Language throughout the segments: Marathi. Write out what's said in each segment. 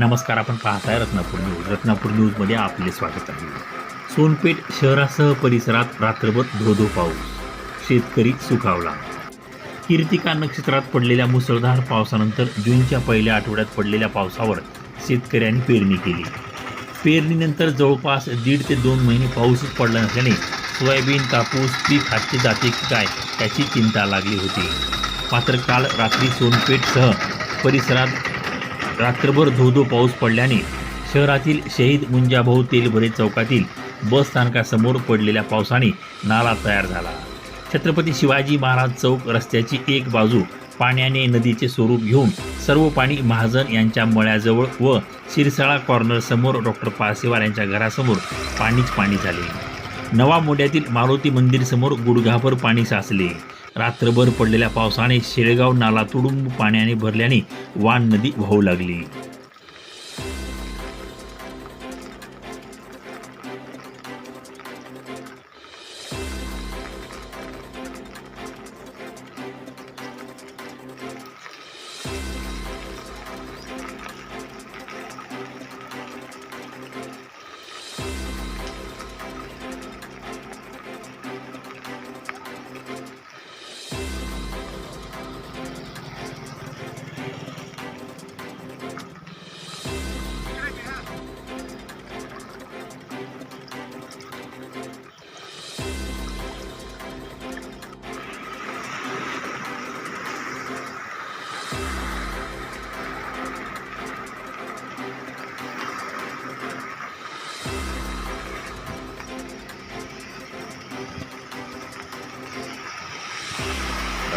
नमस्कार आपण पाहताय रत्नापूर न्यूज. रत्नापूर न्यूजमध्ये आपले स्वागत आहे. सोनपेठ शहरासह परिसरात रात्रभर धोधो पाऊस. शेतकरी सुखावला. कीर्तिका नक्षत्रात पडलेल्या मुसळधार पावसानंतर जूनच्या पहिल्या आठवड्यात पडलेल्या पावसावर शेतकऱ्यांनी पेरणी केली. पेरणीनंतर जवळपास दीड ते दोन महिने पाऊसच पडला नसल्याने सोयाबीन कापूस पीक हातचे जाते की काय त्याची चिंता लागली होती. मात्र काल रात्री सोनपेठसह परिसरात रात्रभर धोधो पाऊस पडल्याने शहरातील शहीद मुंजाभाऊ तेलभरे चौकातील बस स्थानकासमोर पडलेल्या पावसाने नाला तयार झाला. छत्रपती शिवाजी महाराज चौक रस्त्याची एक बाजू पाण्याने नदीचे स्वरूप घेऊन सर्व पाणी महाजन यांच्या मळ्याजवळ व शिरसाळा कॉर्नरसमोर डॉक्टर पासेवार यांच्या घरासमोर पाणीच पाणी झाले. नवा मोड्यातील मारुती मंदिरसमोर गुडघाभर पाणी साचले. रात्रभर पडलेल्या पावसाने शेळगाव नाला तुडुंब पाण्याने भरल्याने वान नदी वाहू लागली.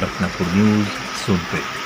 रत्नापूर न्यूज सोनपेठ